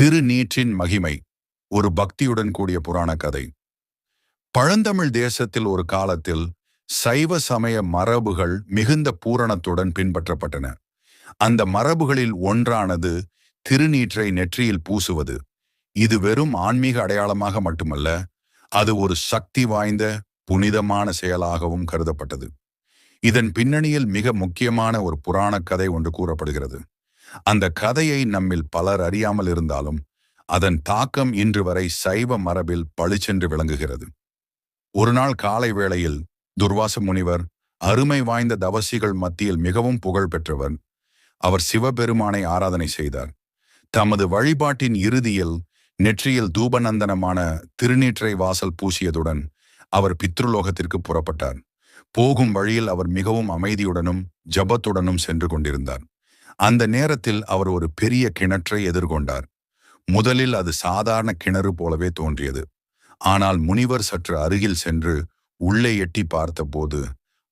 திருநீற்றின் மகிமை ஒரு பக்தியுடன் கூடிய புராண கதை. பழந்தமிழ் தேசத்தில் ஒரு காலத்தில் சைவ சமய மரபுகள் மிகுந்த பூரணத்துடன் பின்பற்றப்பட்டன. அந்த மரபுகளில் ஒன்றானது திருநீற்றை நெற்றியில் பூசுவது. இது வெறும் ஆன்மீக அடையாளமாக மட்டுமல்ல அது ஒரு சக்தி வாய்ந்த புனிதமான செயலாகவும் கருதப்பட்டது. இதன் பின்னணியில் மிக முக்கியமான ஒரு புராணக் கதை ஒன்று கூறப்படுகிறது. அந்த கதையை நம்மில் பலர் அறியாமல் இருந்தாலும் அதன் தாக்கம் இன்று வரை சைவ மரபில் பளிச்சென்று விளங்குகிறது. ஒரு நாள் காலை வேளையில் துர்வாச முனிவர் அருமை வாய்ந்த தவசிகள் மத்தியில் மிகவும் புகழ் பெற்றவர் அவர் சிவபெருமானை ஆராதனை செய்தார். தமது வழிபாட்டின் இறுதியில் நெற்றியில் தூபநந்தனமான திருநீற்றை வாசல் பூசியதுடன் அவர் பித்ருலோகத்திற்கு புறப்பட்டார். போகும் வழியில் அவர் மிகவும் அமைதியுடனும் ஜபத்துடனும் சென்று கொண்டிருந்தார். அந்த நேரத்தில் அவர் ஒரு பெரிய கிணற்றை எதிர்கொண்டார். முதலில் அது சாதாரண கிணறு போலவே தோன்றியது. ஆனால் முனிவர் சற்று அருகில் சென்று உள்ளே எட்டி பார்த்தபோது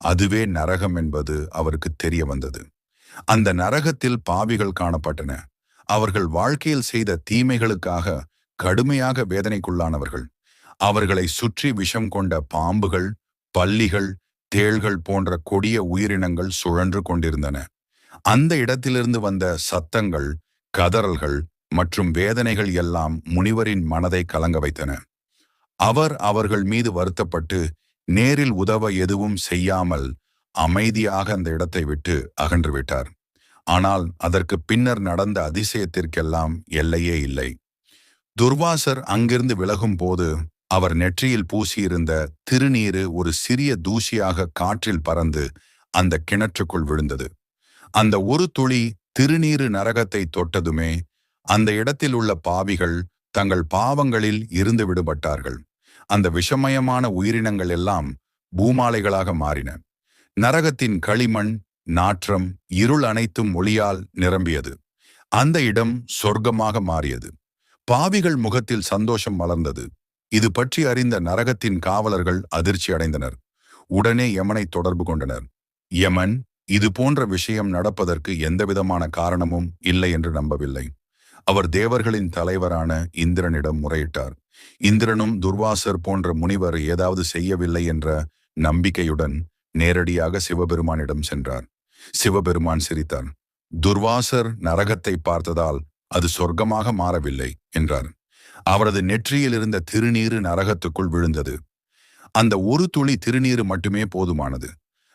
அதுவே நரகம் என்பது அவருக்கு தெரிய வந்தது. அந்த நரகத்தில் பாவிகள் காணப்பட்டன. அவர்கள் வாழ்க்கையில் செய்த தீமைகளுக்காக கடுமையாக வேதனைக்குள்ளானவர்கள். அவர்களை சுற்றி விஷம் கொண்ட பாம்புகள் பல்லிகள் தேள்கள் போன்ற கொடிய உயிரினங்கள் சுழன்று கொண்டிருந்தன. அந்த இடத்திலிருந்து வந்த சத்தங்கள் கதறல்கள் மற்றும் வேதனைகள் எல்லாம் முனிவரின் மனதை கலங்க வைத்தன. அவர் அவர்கள் மீது வருத்தப்பட்டு நேரில் உதவ எதுவும் செய்யாமல் அமைதியாக அந்த இடத்தை விட்டு அகன்று விட்டார். ஆனால் அதற்கு பின்னர் நடந்த அதிசயத்திற்கெல்லாம் எல்லையே இல்லை. துர்வாசர் அங்கிருந்து விலகும் போது அவர் நெற்றியில் பூசியிருந்த திருநீரு ஒரு சிறிய தூசியாக காற்றில் பறந்து அந்த கிணற்றுக்குள் விழுந்தது. அந்த ஒரு துளி திருநீரு நரகத்தை தொட்டதுமே அந்த இடத்தில் உள்ள பாவிகள் தங்கள் பாவங்களில் இருந்து விடுபட்டார்கள். அந்த விஷமயமான உயிரினங்கள் எல்லாம் பூமாலைகளாக மாறின. நரகத்தின் களிமண் நாற்றம் இருள் அனைத்தும் ஒளியால் நிரம்பியது. அந்த இடம் சொர்க்கமாக மாறியது. பாவிகள் முகத்தில் சந்தோஷம் வளர்ந்தது இது பற்றி அறிந்த நரகத்தின் காவலர்கள் அதிர்ச்சி அடைந்தனர். உடனே யமனை தொடர்பு கொண்டனர். யமன் இது போன்ற விஷயம் நடப்பதற்கு எந்தவிதமான காரணமும் இல்லை என்று நம்பவில்லை. அவர் தேவர்களின் தலைவரான இந்திரனிடம் முறையிட்டார். இந்திரனும் துர்வாசர் போன்ற முனிவர் ஏதாவது செய்யவில்லை என்ற நம்பிக்கையுடன் நேரடியாக சிவபெருமானிடம் சென்றார். சிவபெருமான் சிரித்தார். துர்வாசர் நரகத்தை பார்த்ததால் அது சொர்க்கமாக மாறவில்லை என்றார். அவரது நெற்றியில் இருந்த திருநீரு நரகத்துக்குள் விழுந்தது. அந்த ஒரு துளி திருநீரு மட்டுமே போதுமானது.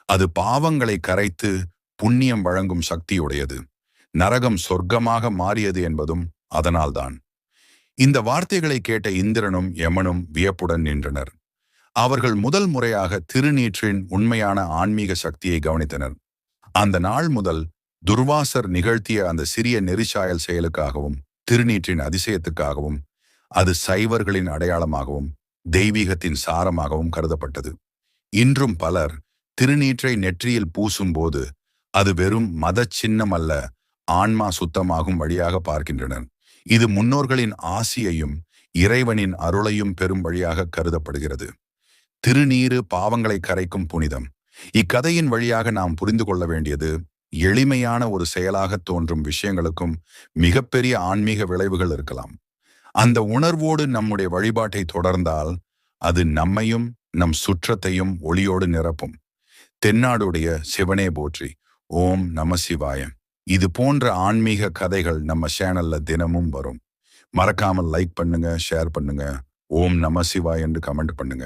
அது பாவங்களை கரைத்து புண்ணியம் வழங்கும் சக்தியுடையது. நரகம் சொர்க்கமாக மாறியது என்பதும் அதனால்தான். இந்த வார்த்தைகளை கேட்ட இந்திரனும் யமனும் வியப்புடன் நின்றனர். அவர்கள் முதல் முறையாக திருநீற்றின் உண்மையான ஆன்மீக சக்தியை கவனித்தனர். அந்த நாள் முதல் துர்வாசர் நிகழ்த்திய அந்த சிறிய நெரிசாயல் செயலுக்காகவும் திருநீற்றின் அதிசயத்துக்காகவும் அது சைவர்களின் அடையாளமாகவும் தெய்வீகத்தின் சாரமாகவும் கருதப்பட்டது. இன்றும் பலர் திருநீற்றை நெற்றியில் பூசும்போது அது வெறும் மத சின்னம் அல்ல ஆன்மா சுத்தமாகும் வழியாக பார்க்கின்றனர். இது முன்னோர்களின் ஆசியையும் இறைவனின் அருளையும் பெறும் வழியாக கருதப்படுகிறது. திருநீரு பாவங்களை கரைக்கும் புனிதம். இக்கதையின் வழியாக நாம் புரிந்து கொள்ள வேண்டியது எளிமையான ஒரு செயலாக தோன்றும் விஷயங்களுக்கும் மிகப்பெரிய ஆன்மீக விளைவுகள் இருக்கலாம். அந்த உணர்வோடு நம்முடைய வழிபாட்டை தொடர்ந்தால் அது நம்மையும் நம் சுற்றத்தையும் ஒளியோடு நிரப்பும். தென்னாடுடைய சிவனே போற்றி. ஓம் நம சிவாயம் இது போன்ற ஆன்மீக கதைகள் நம்ம சேனல்ல தினமும் வரும். மறக்காமல் லைக் பண்ணுங்க ஷேர் பண்ணுங்க. ஓம் நம சிவாய் என்று கமெண்ட் பண்ணுங்க.